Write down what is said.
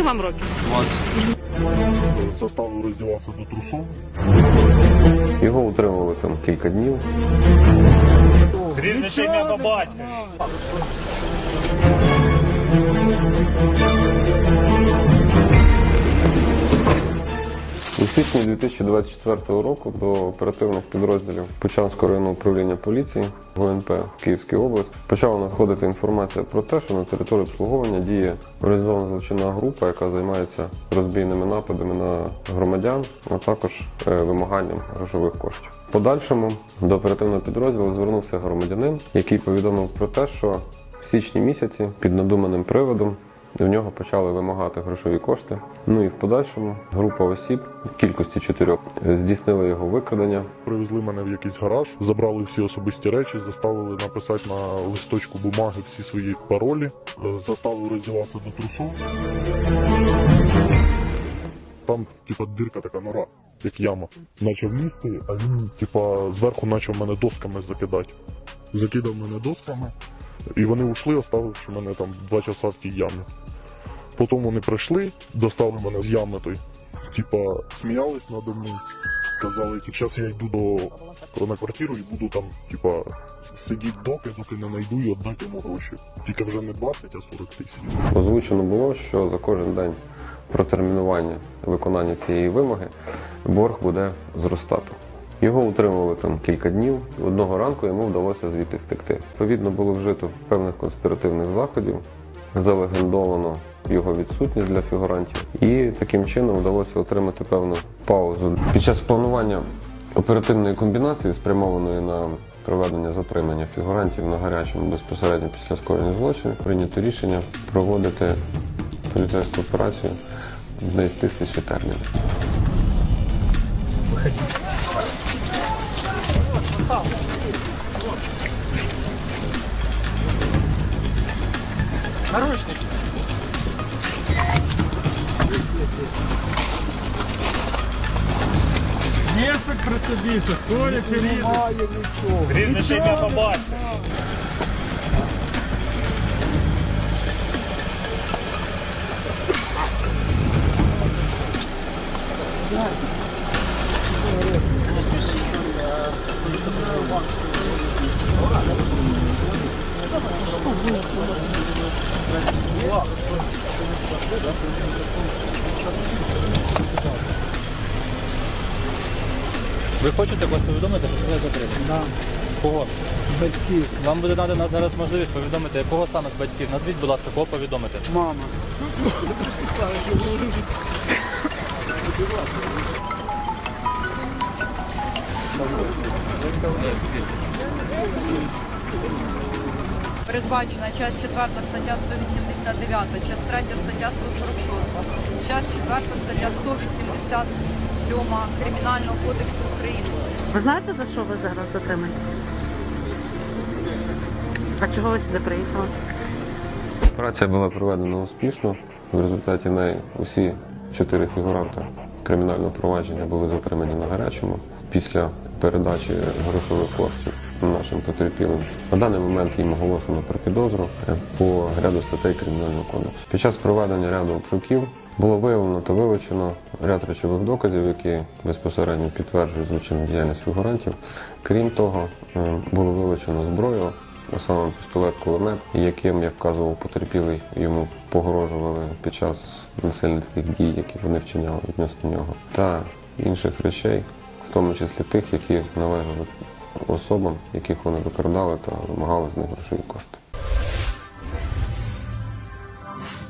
Скільки вам років? 20. Заставив роздіватися до трусов. Його утримували там кілька днів. Прізвище ім'я по батькові. Січні 2024 року до оперативних підрозділів Почанського районного управління поліції ГУНП в Київській області почала надходити інформація про те, що на території обслуговування діє організована злочинна група, яка займається розбійними нападами на громадян, а також е, вимаганням грошових коштів. Подальшому до оперативного підрозділу звернувся громадянин, який повідомив про те, що в січні місяці під надуманим приводом в нього почали вимагати грошові кошти. Ну і в подальшому група осіб в кількості чотирьох здійснили його викрадення. Привезли мене в якийсь гараж, забрали всі особисті речі, заставили написати на листочку бумаги всі свої паролі, е, заставили роздіватися до трусов. Там, типа, дирка така нора, як яма. Почав лізти, а він, типа, зверху почав мене досками закидати. Закидав мене досками, і вони ушли, оставивши мене там два часа в тій ямі. Потім вони прийшли, достали мене з ями той. Типа, сміялись надо мною. Казали, тільки зараз я йду до на квартиру і буду там, типа, сидіти доки, доки не знайду і віддати йому гроші. Тільки вже не 20, а 40 тисяч. Озвучено було, що за кожен день протермінування виконання цієї вимоги борг буде зростати. Його утримували там кілька днів. Одного ранку йому вдалося звідти втекти. Відповідно, було вжито певних конспіративних заходів, залегендовано його відсутність для фігурантів, і таким чином вдалося отримати певну паузу. Під час планування оперативної комбінації, спрямованої на проведення затримання фігурантів на гарячому безпосередньо після скоєння злочину, прийнято рішення проводити поліцейську операцію з найстисліші терміни. Наручники. Єсик про тобі, що стоїть чи ні? Прізвище ім'я по батькові. Ви хочете когось повідомити про це затримання? Так. Кого? Батьків, Вам буде надана зараз можливість повідомити, кого саме з батьків. Назвіть, будь ласка, кого повідомити. мама. Передбачена часть 4 стаття 189, часть 3 стаття 146, часть 4 стаття 187 Кримінального кодексу України. Ви знаєте, за що ви зараз затримані? А чого ви сюди приїхали? Операція була проведена успішно. В результаті неї усі чотири фігуранти кримінального провадження були затримані на гарячому після передачі грошових коштів нашим потерпілим. На даний момент їм оголошено про підозру по ряду статей Кримінального кодексу. Під час проведення ряду обшуків було виявлено та вилучено ряд речових доказів, які безпосередньо підтверджують злочинну діяльність фігурантів. Крім того, е, було вилучено зброю, а саме пістолет кулемет, яким, як вказував потерпілий, йому погрожували під час насильницьких дій, які вони вчиняли відносно нього, та інших речей, в тому числі тих, які належали особам, яких вони викрадали та вимагали з них грошові кошти.